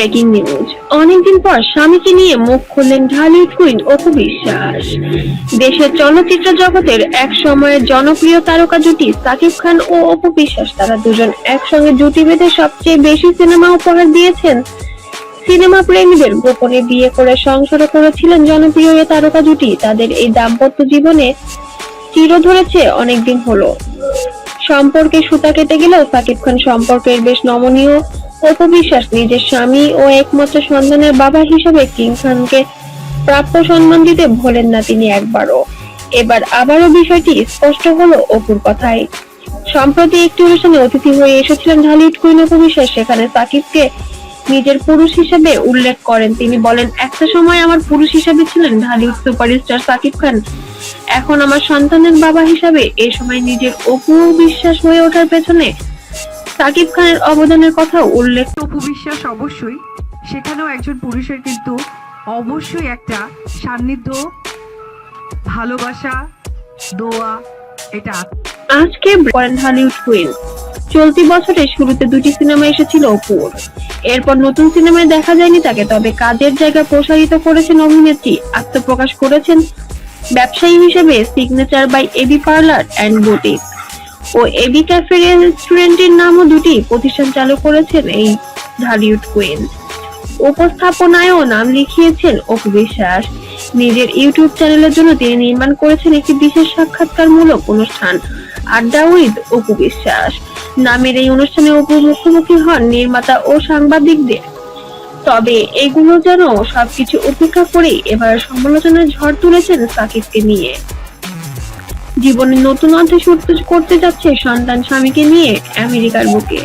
Breaking news অনেকদিন পর স্বামীকে নিয়ে মুখ খুললেন ঢালিউড কুইন অপু বিশ্বাস। দেশের চলচ্চিত্র জগতের এক সময়ের জনপ্রিয় তারকা জুটি সাকিব খান ও অপু বিশ্বাস, তারা দুজন একসঙ্গে জুটি বেঁধে সবচেয়ে বেশি সিনেমা উপহার দিয়েছেন। সিনেমা প্রেমীদের গোপনে বিয়ে করে সংসার করেছিলেন জনপ্রিয় এই তারকা জুটি। তাদের এই দাম্পত্য জীবনে চির ধরেছে অনেকদিন হলো। সম্পর্কে সুতা কেটে গেলেও সাকিব খান সম্পর্কের বেশ নমনীয় অপবিশ্বাস নিজের স্বামী ও একমাত্র সন্তানের বাবা হিসেবে কিং খানকে প্রাপ্য সম্মান দিতে ভোলেন না তিনি একবারও। এবার আবারও বিষয়টি স্পষ্ট হলো অপুর কথায়। সম্প্রতি একটি অনুষ্ঠানে অতিথি হয়ে এসেছিলেন ঢালিউড কুইন অপবিশ্বাস, সেখানে সাকিবকে নিজের পুরুষ হিসেবে উল্লেখ করেন। তিনি বলেন, একটা সময় আমার পুরুষ হিসেবে ছিলেন ঢালিউড সুপারস্টার সাকিব খান। এখন আমার সন্তানের বাবা হিসাবে এ সময় নিজের অপু বিশ্বাস হয়ে ওঠার পেছনে সাকিব খানের অবদানের কথা উল্লেখ অপু বিশ্বাস অবশ্যই। সেখানেও একজন পুরুষের কিন্তু অবশ্যই একটা সান্নিধ্য ভালোবাসা দোয়া এটা। আজকে করেন হলিউড কুইন চলতি বছরের শুরুতে দুটি সিনেমা এসেছিল অপুর। এরপর নতুন সিনেমায় দেখা যায়নি তাকে তবে কাজের জায়গা প্রসারিত করেছেন অভিনেত্রী আত্মপ্রকাশ করেছেন ব্যবসায়ী হিসেবে signature by AB parlour and boutique O AB cafe রেস্টুরেন্টের নামও দুটি প্রতিষ্ঠান চালু করেছেন এই ঢালিউড কুইন। উপস্থাপনায়ও নাম লিখিয়েছেন অপু বিশ্বাস নিজের ইউটিউব চ্যানেলের জন্য তিনি নির্মাণ করেছেন একটি বিশেষ সাক্ষাৎকারমূলক অনুষ্ঠান, আড্ডা উইথ অপু বিশ্বাস নামের এই অনুষ্ঠানে অপু মুখোমুখি হন নির্মাতা ও সাংবাদিকদের। তবে এগুলো যেন সবকিছু উপেক্ষা করে এবার সমালোচনার ঝড় তুলেছেন সাকিবকে নিয়ে। জীবনের নতুন অধ্যায় শুরু করতে যাচ্ছে সন্তান স্বামীকে নিয়ে আমেরিকার বুকে।